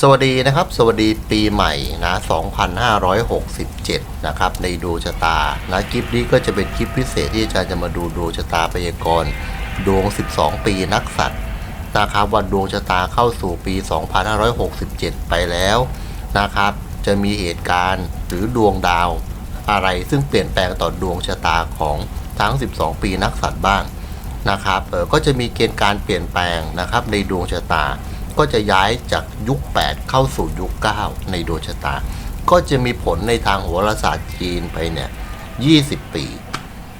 สวัสดีนะครับ สวัสดีปีใหม่นะ 2567 นะครับ ในดวงชะตา นะคลิปนี้ก็จะเป็นคลิปพิเศษที่อาจารย์จะมาดูดวงชะตาพยากรณ์ดวง 12 ปีนักสัตว์นะครับว่าดวงชะตาเข้าสู่ปี 2567 ไปแล้วนะครับ จะมีเหตุการณ์หรือดวงดาวอะไรซึ่งเปลี่ยนแปลงต่อดวงชะตาของทั้ง 12 ปีนักสัตว์บ้างนะครับเออก็จะมีเกณฑ์การเปลี่ยนแปลงนะครับในดวงชะตา ก็จะย้ายจากยุค 8 เข้าสู่ยุค 9 ในดวงชะตา ก็จะมีผลในทางโหราศาสตร์จีนไปเนี่ย 20 ปี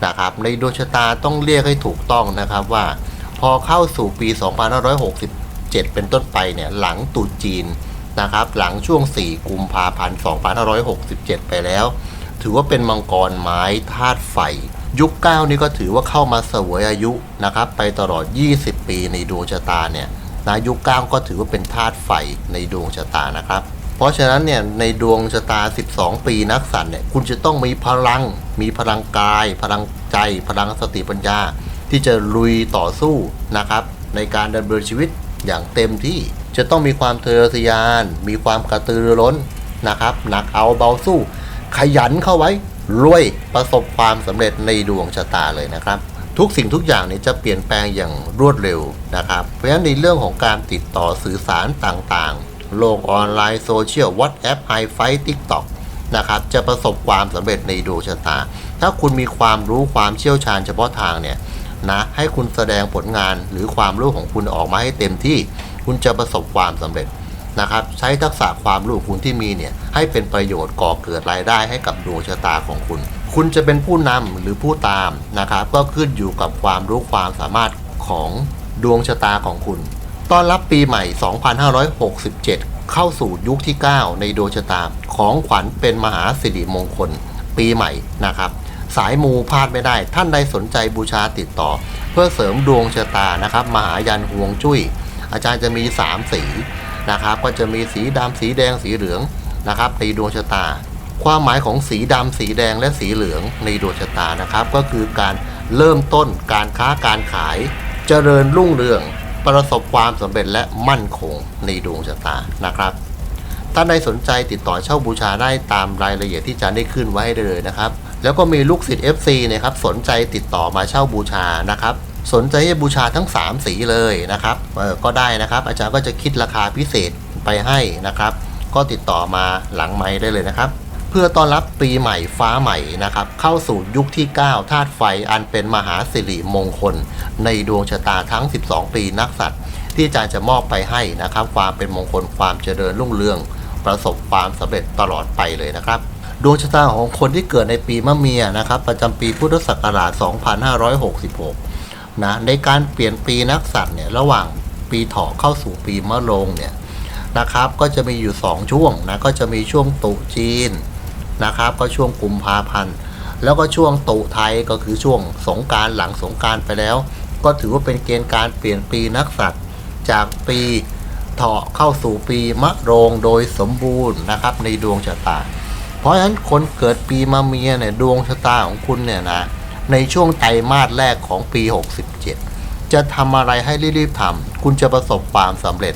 นะครับ ในดวงชะตาต้องเรียกให้ถูกต้องนะครับว่า พอเข้าสู่ปี 2567 เป็นต้นไปเนี่ย หลังตุจีนนะครับ หลังช่วง 4 กุมภาพันธ์ 2567 ไปแล้ว ถือว่าเป็นมังกรไม้ธาตุไฟ ยุค 9 นี่ก็ถือว่าเข้ามาเสวยอายุนะครับ ไปตลอด 20 ปีในดวงชะตาเนี่ย นะยุค9ก็ถือว่าเป็นธาตุไฟในดวงชะตานะครับ เพราะฉะนั้นเนี่ยในดวงชะตา 12 ปีนักสัตว์เนี่ยคุณจะต้องมีพลัง มีพลังกาย พลังใจ พลังสติปัญญา ที่จะลุยต่อสู้นะครับ ในการดำเนินชีวิตอย่างเต็มที่จะต้องมีความเยอทยาน มีความกระตือรือร้นนะครับหนักเอาเบาสู้ ขยันเข้าไว้รวยประสบความสำเร็จในดวงชะตาเลยนะครับ ทุกสิ่งทุกอย่างเนี่ยจะเปลี่ยนแปลงอย่างรวดเร็วนะครับ เพราะฉะนั้นในเรื่องของการติดต่อสื่อสารต่างๆ โลกออนไลน์โซเชียลวอทแอปไฮไฟทิกต็อกนะครับจะประสบความสำเร็จในดวงชะตา ถ้าคุณมีความรู้ความเชี่ยวชาญเฉพาะทางเนี่ยนะให้คุณแสดงผลงานหรือความรู้ของคุณออกมาให้เต็มที่ คุณจะประสบความสำเร็จ นะครับ ใช้ทักษะความรู้คุณที่มีเนี่ยให้เป็นประโยชน์ก่อเกิดรายได้ให้กับดวงชะตาของคุณ คุณจะเป็นผู้นำหรือผู้ตามนะครับ ก็ขึ้นอยู่กับความรู้ความสามารถของดวงชะตาของคุณต้อนรับปีใหม่ 2567 เข้าสู่ยุคที่ 9 ในดวงชะตาของขวัญเป็นมหาสิริมงคล ปีใหม่นะครับ สายมูพลาดไม่ได้ ท่านใดสนใจบูชาติดต่อ เพื่อเสริมดวงชะตานะครับ มหายันห่วงจุ้ย อาจารย์จะมี 3 สี นะครับ ก็จะมีสีดำสีแดงสีเหลืองนะครับในดวงชะตา ความหมายของสีดำสีแดงและสีเหลืองในดวงชะตานะครับ ก็คือการเริ่มต้นการค้าการขาย เจริญรุ่งเรือง ประสบความสำเร็จและมั่นคงในดวงชะตานะครับท่านใดสนใจติดต่อเช่าบูชาได้ตามรายละเอียดที่อาจารย์ได้ขึ้นไว้ได้เลยนะครับ แล้วก็มีลูกศิษย์ FC นะครับสนใจติดต่อมาเช่าบูชานะครับ สนใจให้บูชาทั้ง 3 สีเลยนะครับออก็ได้นะครับ อาจารย์ก็จะคิดราคาพิเศษไปให้นะครับ ก็ติดต่อมาหลังไม้ได้เลยนะครับ เพื่อต้อนรับปีใหม่ฟ้าใหม่นะครับ เข้าสู่ยุคที่ 9 ธาตุไฟอันเป็นมหาสิริมงคล ในดวงชะตาทั้ง 12 ปีนักสัตว์ที่อาจารย์จะมอบไปให้นะครับ ความเป็นมงคลความเจริญรุ่งเรือง ประสบความสำเร็จตลอดไปเลยนะครับดวงชะตาของคนที่เกิดในปีมะเมียนะครับ ประจำปีพุทธศักราช 2566 นะในการเปลี่ยนปีนักสัตว์เนี่ยระหว่างปีเถาะเข้าสู่ปีมะโรงเนี่ยนะครับ ก็จะมีอยู่ 2 ช่วงนะก็จะมีช่วงตุจีนนะครับ ก็ช่วงกุมภาพันธ์แล้วก็ช่วงตุไทยก็คือช่วงสงการหลังสงการไปแล้ว ก็ถือว่าเป็นเกณฑ์การเปลี่ยนปีนักสัตว์จากปีเถาะเข้าสู่ปีมะโรงโดยสมบูรณ์นะครับในดวงชะตา เพราะฉะนั้นคนเกิดปีมะเมียเนี่ยดวงชะตาของคุณเนี่ยนะ ในช่วงไตรมาสแรกของปี 67 จะทำอะไรให้รีบๆทำคุณจะประสบความสำเร็จ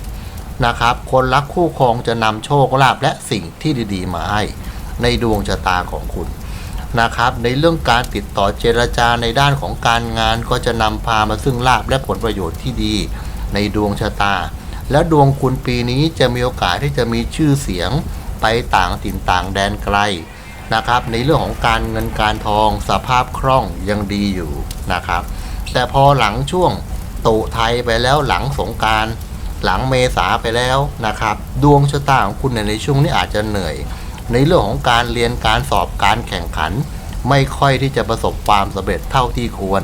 นะครับ คนรักคู่ครองจะนำโชคลาภและสิ่งที่ดีๆ มาให้ ในดวงชะตาของคุณนะครับ ในเรื่องการติดต่อเจรจาในด้านของการงานก็จะนำพามาซึ่งลาภและผลประโยชน์ที่ดี ในดวงชะตา และดวงคุณปีนี้จะมีโอกาสที่จะมีชื่อเสียงไปต่างถิ่นต่างแดนไกล นะครับ ในเรื่องของการเงินการทองสภาพคล่องยังดีอยู่นะครับ แต่พอหลังช่วงตุไทยไปแล้วหลังสงการหลังเมษาไปแล้วนะครับ ดวงชะตาของคุณในช่วงนี้อาจจะเหนื่อย ในเรื่องของการเรียนการสอบการแข่งขัน ไม่ค่อยที่จะประสบความสำเร็จเท่าที่ควร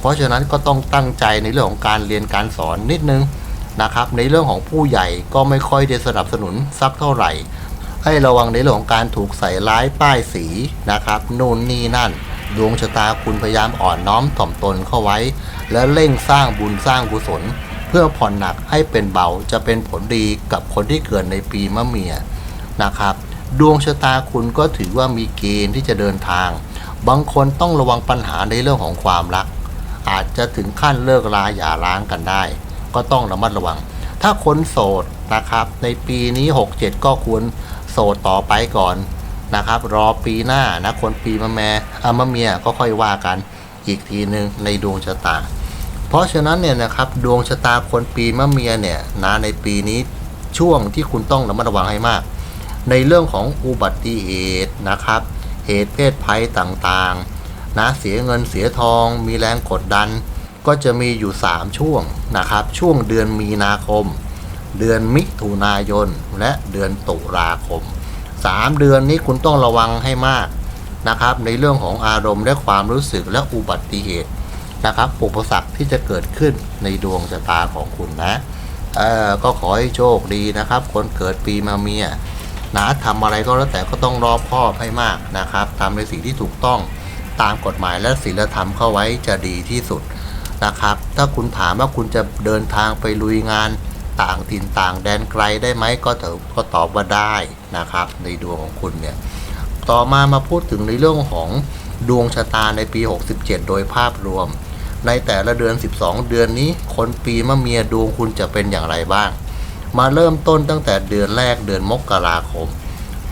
เพราะฉะนั้นก็ต้องตั้งใจในเรื่องของการเรียนการสอนนิดนึงนะครับ ในเรื่องของผู้ใหญ่ก็ไม่ค่อยได้สนับสนุนสักเท่าไหร่ ให้ระวังในเรื่องของการถูกใส่ร้ายป้ายสีนะครับนู่นนี่นั่น ดวงชะตาคุณพยายามอ่อนน้อมถ่อมตนเข้าไว้ และเร่งสร้างบุญสร้างกุศล เพื่อผ่อนหนักให้เป็นเบาจะเป็นผลดีกับคนที่เกิดในปีมะเมียนะครับ ดวงชะตาคุณก็ถือว่ามีเกณฑ์ที่จะเดินทาง บางคนต้องระวังปัญหาในเรื่องของความรัก อาจจะถึงขั้นเลิกราหย่าร้างกันได้ ก็ต้องระมัดระวัง ถ้าคนโสดนะครับ ในปีนี้ 67 ก็ควร โสดต่อไปก่อนนะครับ รอปีหน้านะคนปีมะแม่อามะเมียก็ค่อยว่ากันอีกทีหนึ่งในดวงชะตา เพราะฉะนั้นเนี่ยนะครับดวงชะตาคนปีมะเมียเนี่ยนะในปีนี้ช่วงที่คุณต้องระมัดระวังให้มาก ในเรื่องของอุบัติเหตุนะครับ เหตุเพศภัยต่างๆนะเสียเงินเสียทอง มีแรงกดดัน ก็จะมีอยู่ 3 ช่วงนะครับ ช่วงเดือนมีนาคม เดือนมิถุนายน และเดือนตุลาคม 3 เดือนนี้คุณต้องระวังให้มากนะครับ ในเรื่องของอารมณ์และความรู้สึกและอุบัติเหตุนะครับอุปสรรคที่จะเกิดขึ้นในดวงชะตาของคุณนะเออก็ขอให้โชคดีนะครับ คนเกิดปีมาเมียนะทำอะไรก็แล้วแต่ก็ต้องรอบคอบให้มากนะครับทำในสิ่งที่ถูกต้องตามกฎหมายและศีลธรรมเข้าไว้จะดีที่สุดนะครับ ถ้าคุณถามว่าคุณจะเดินทางไปลุยงาน ต่างถิ่นต่างแดนไกลได้ไหมก็เถอะก็ตอบว่าได้นะครับ ในดวงของคุณเนี่ยต่อมามาพูดถึงในเรื่องของดวงชะตาในปี 67 โดยภาพรวม ในแต่ละเดือน 12 เดือนนี้ คนปีมะเมียดวงคุณจะเป็นอย่างไรบ้าง มาเริ่มต้นตั้งแต่เดือนแรกเดือนมกราคม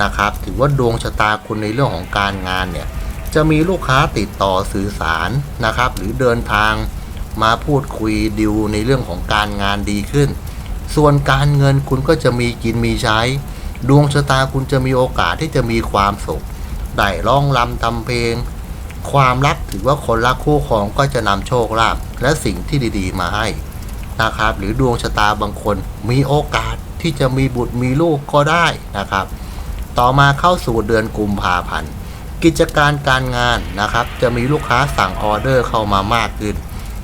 นะครับ ถือว่าดวงชะตาคุณในเรื่องของการงานเนี่ยจะมีลูกค้าติดต่อสื่อสารนะครับ หรือเดินทางมาพูดคุยดิวในเรื่องของการงานดีขึ้น ส่วนการเงินคุณก็จะมีกินมีใช้ ดวงชะตาคุณจะมีโอกาสที่จะมีความสุขได้ร้องรำทำเพลง ความรักถือว่าคนรักคู่ครองก็จะนำโชคลาภและสิ่งที่ดีๆ มาให้นะครับ หรือดวงชะตาบางคนมีโอกาสที่จะมีบุตรมีลูกก็ได้นะครับ ต่อมาเข้าสู่เดือนกุมภาพันธ์กิจการการงานนะครับ จะมีลูกค้าสั่งออเดอร์เข้ามามากขึ้น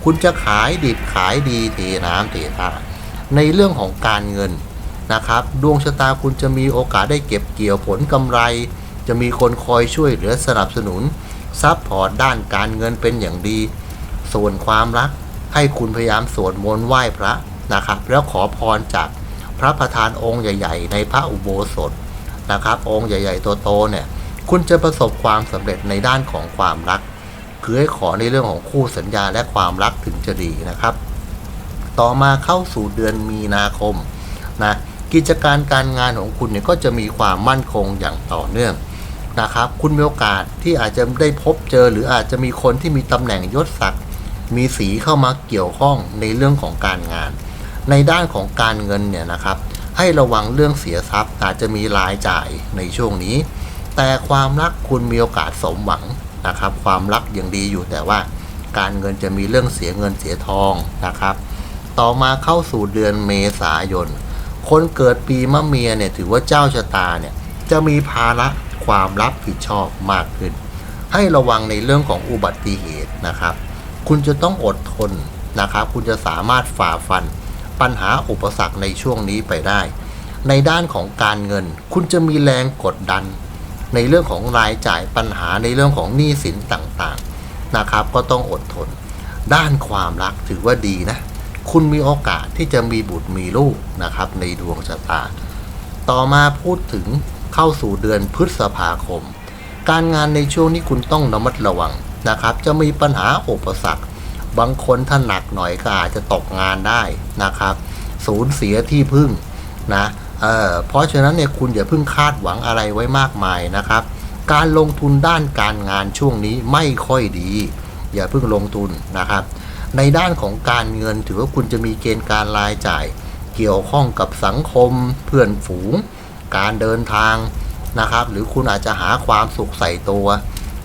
คุณจะขายดิบขายดีเทน้ำเทท่า ในเรื่องของการเงินนะครับ ดวงชะตาคุณจะมีโอกาสได้เก็บเกี่ยวผลกำไร จะมีคนคอยช่วยเหลือสนับสนุนซัพพอร์ตด้านการเงินเป็นอย่างดี ส่วนความรัก ให้คุณพยายามสวดมนต์ไหว้พระนะครับ แล้วขอพรจากพระประธานองค์ใหญ่ ๆ ในพระอุโบสถนะครับ องค์ใหญ่ๆโตๆเนี่ยคุณจะประสบความสำเร็จในด้านของความรัก คือให้ขอในเรื่องของคู่สัญญาและความรักถึงจะดีนะครับ ต่อมาเข้าสู่เดือนมีนาคมนะกิจการการงานของคุณเนี่ยก็จะมีความมั่นคงอย่างต่อเนื่องนะครับ คุณมีโอกาสที่อาจจะได้พบเจอ หรืออาจจะมีคนที่มีตำแหน่งยศศักดิ์มีสีเข้ามาเกี่ยวข้องในเรื่องของการงาน ในด้านของการเงินเนี่ยนะครับ ให้ระวังเรื่องเสียทรัพย์ อาจจะมีรายจ่ายในช่วงนี้ แต่ความรักคุณมีโอกาสสมหวังนะครับ ความรักยังดีอยู่แต่ว่าการเงินจะมีเรื่องเสียเงินเสียทองนะครับ ต่อมาเข้าสู่เดือนเมษายน คนเกิดปีมะเมียเนี่ยถือว่าเจ้าชะตาเนี่ยจะมีภาระความรับผิดชอบมากขึ้น ให้ระวังในเรื่องของอุบัติเหตุนะครับ คุณจะต้องอดทนนะครับ คุณจะสามารถฝ่าฟัน ปัญหาอุปสรรคในช่วงนี้ไปได้ ในด้านของการเงิน คุณจะมีแรงกดดัน ในเรื่องของรายจ่ายปัญหาในเรื่องของหนี้สินต่างๆนะครับ ก็ต้องอดทน ด้านความรักถือว่าดีนะ คุณมีโอกาสที่จะมีบุตรมีลูกนะครับ ในดวงชะตา ต่อมาพูดถึงเข้าสู่เดือนพฤษภาคม การงานในช่วงนี้คุณต้องระมัดระวังนะครับ จะมีปัญหาอุปสรรค บางคนถ้าหนักหน่อยก็อาจจะตกงานได้นะครับ สูญเสียที่พึ่งนะเอ่อเพราะฉะนั้นเนี่ยคุณอย่าเพิ่งคาดหวังอะไรไว้มากมายนะครับ การลงทุนด้านการงานช่วงนี้ไม่ค่อยดี อย่าเพิ่งลงทุนนะครับ ในด้านของการเงินถือว่าคุณจะมีเกณฑ์การรายจ่าย เกี่ยวข้องกับสังคม เพื่อนฝูง การเดินทางนะครับ หรือคุณอาจจะหาความสุขใส่ตัว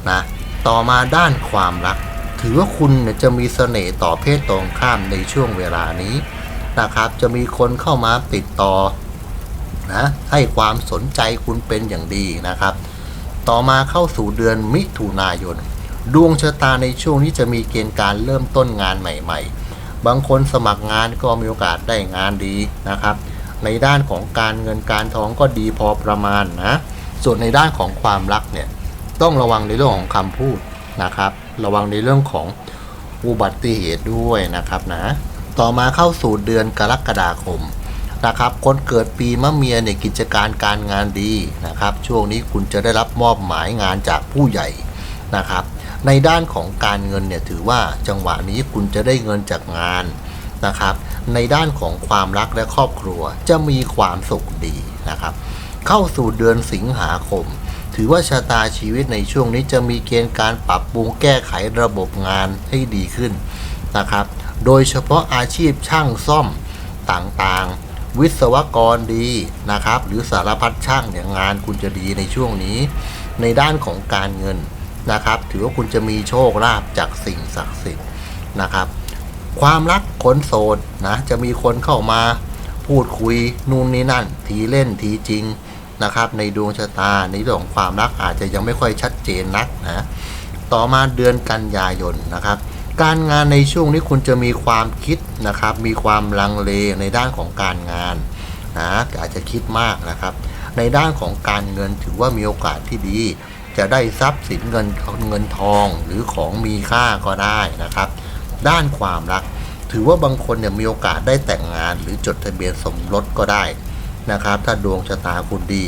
นะต่อมาด้านความรัก ถือว่าคุณจะมีเสน่ห์ต่อเพศตรงข้ามในช่วงเวลานี้นะครับ จะมีคนเข้ามาติดต่อนะให้ความสนใจคุณเป็นอย่างดีนะครับ ต่อมาเข้าสู่เดือนมิถุนายน ดวงชะตาในช่วงนี้จะมีเกณฑ์การเริ่มต้นงานใหม่ ๆ บางคนสมัครงานก็มีโอกาสได้งานดีนะครับ ในด้านของการเงินการทองก็ดีพอประมาณนะ ส่วนในด้านของความรักเนี่ยต้องระวังในเรื่องของคำพูดนะครับ ระวังในเรื่องของอุบัติเหตุด้วยนะครับนะ ต่อมาเข้าสู่เดือนกรกฎาคมนะครับ คนเกิดปีมะเมียเนี่ยกิจการการงานดีนะครับ ช่วงนี้คุณจะได้รับมอบหมายงานจากผู้ใหญ่นะครับ ในด้านของการเงินเนี่ยถือว่าจังหวะนี้คุณจะได้เงินจากงานนะครับ ในด้านของความรักและครอบครัวจะมีความสุขดีนะครับ เข้าสู่เดือนสิงหาคม ถือว่าชะตาชีวิตในช่วงนี้จะมีเกณฑ์การปรับปรุงแก้ไขระบบงานให้ดีขึ้นนะครับ โดยเฉพาะอาชีพช่างซ่อมต่างๆ วิศวกรดีนะครับ หรือสารพัดช่างเนี่ยงานคุณจะดีในช่วงนี้ ในด้านของการเงิน นะครับ ถือว่าคุณจะมีโชคลาภจากสิ่งศักดิ์สิทธิ์นะครับ ความรักคนโสดนะจะมีคนเข้ามาพูดคุยนู่นนี่นั่น ทีเล่นทีจริงนะครับ ในดวงชะตาในเรื่องของความรักอาจจะยังไม่ค่อยชัดเจนนักนะต่อมาเดือนกันยายนนะครับ การงานในช่วงนี้คุณจะมีความคิดนะครับ มีความลังเลในด้านของการงานนะอาจจะคิดมากนะครับ ในด้านของการเงินถือว่ามีโอกาสที่ดี จะได้ทรัพย์สินเงินเงินทองหรือของมีค่าก็ได้นะครับ ด้านความรัก ถือว่าบางคนเนี่ยมีโอกาสได้แต่งงาน หรือจดทะเบียนสมรสก็ได้นะครับ ถ้าดวงชะตาคุณดี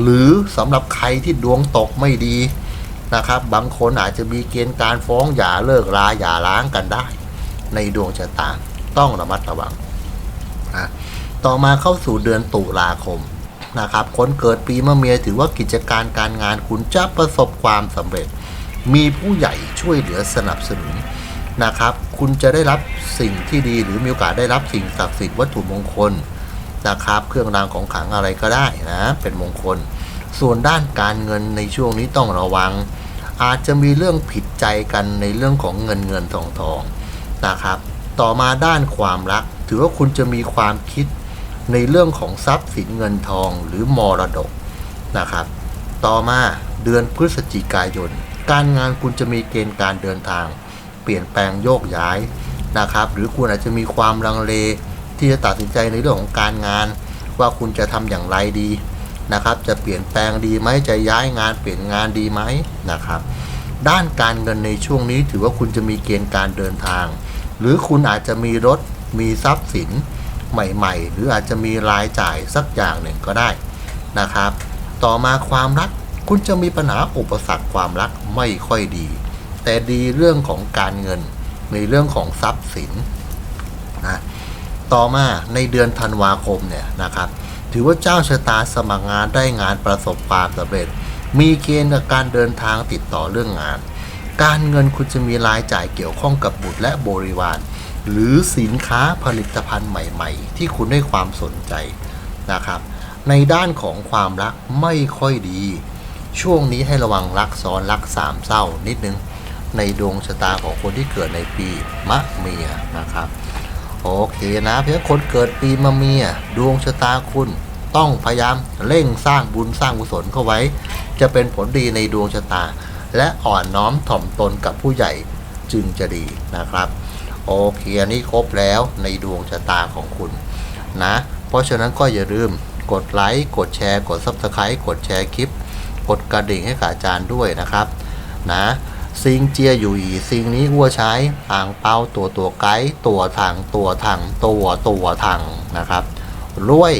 หรือสำหรับใครที่ดวงตกไม่ดีนะครับ บางคนอาจจะมีเกณฑ์การฟ้องหย่าเลิกราหย่าร้างกันได้ ในดวงชะตาต้องระมัดระวังนะต่อมาเข้าสู่เดือนตุลาคม นะครับคนเกิดปีมะเมียถือว่ากิจการการงานคุณจะประสบความสำเร็จ มีผู้ใหญ่ช่วยเหลือสนับสนุนนะครับ คุณจะได้รับสิ่งที่ดีหรือมีโอกาสได้รับสิ่งศักดิ์สิทธิ์วัตถุมงคลนะครับ เครื่องรางของขลังอะไรก็ได้นะ เป็นมงคล ส่วนด้านการเงินในช่วงนี้ต้องระวัง อาจจะมีเรื่องผิดใจกันในเรื่องของเงินเงินทองทองนะครับ ต่อมาด้านความรัก ถือว่าคุณจะมีความคิด ในเรื่องของทรัพย์สินเงินทองหรือมรดกนะครับ ต่อมาเดือนพฤศจิกายน การงานคุณจะมีเกณฑ์การเดินทาง เปลี่ยนแปลงโยกย้ายนะครับ หรือคุณอาจจะมีความลังเล ที่จะตัดสินใจในเรื่องของการงาน ว่าคุณจะทำอย่างไรดีนะครับ จะเปลี่ยนแปลงดีไหมจะย้ายงานเปลี่ยนงานดีไหมนะครับ ด้านการเงินในช่วงนี้ถือว่าคุณจะมีเกณฑ์การเดินทาง หรือคุณอาจจะมีรถมีทรัพย์สิน ใหม่ ๆ หรืออาจจะมีรายจ่ายสักอย่างหนึ่งก็ได้นะครับ ต่อมาความรักคุณจะมีปัญหาอุปสรรคความรักไม่ค่อยดี แต่ดีเรื่องของการเงินในเรื่องของทรัพย์สินนะต่อมาในเดือนธันวาคมเนี่ยนะครับ ถือว่าเจ้าชะตาสมัครงานได้งานประสบความสำเร็จ มีเกณฑ์กับการเดินทางติดต่อเรื่องงาน การเงินคุณจะมีรายจ่ายเกี่ยวข้องกับบุตรและบริวาร หรือสินค้าผลิตภัณฑ์ใหม่ ๆ ที่คุณให้ความสนใจนะครับ ในด้านของความรักไม่ค่อยดี ช่วงนี้ให้ระวังรักซ้อนรักสามเศร้านิดนึง ในดวงชะตาของคนที่เกิดในปีมะเมียนะครับโอเคนะเพื่อคนเกิดปีมะเมียดวงชะตาคุณต้องพยายามเร่งสร้างบุญสร้างกุศลเข้าไว้ จะเป็นผลดีในดวงชะตา และอ่อนน้อมถ่อมตนกับผู้ใหญ่จึงจะดีนะครับ โอเคอันนี้ครบแล้วในดวงชะตาของคุณนะ เพราะฉะนั้นก็อย่าลืมกดไลค์ กดแชร์ กด Subscribe กดแชร์คลิป กดกระดิ่งให้กับอาจารย์ด้วยนะครับนะซิงเจียอยู่อีซิงนี้อัวใช้อ่างเป้าตัวตัวไกด์ตัวถังตัวถังตัวตัวถังนะครับรวย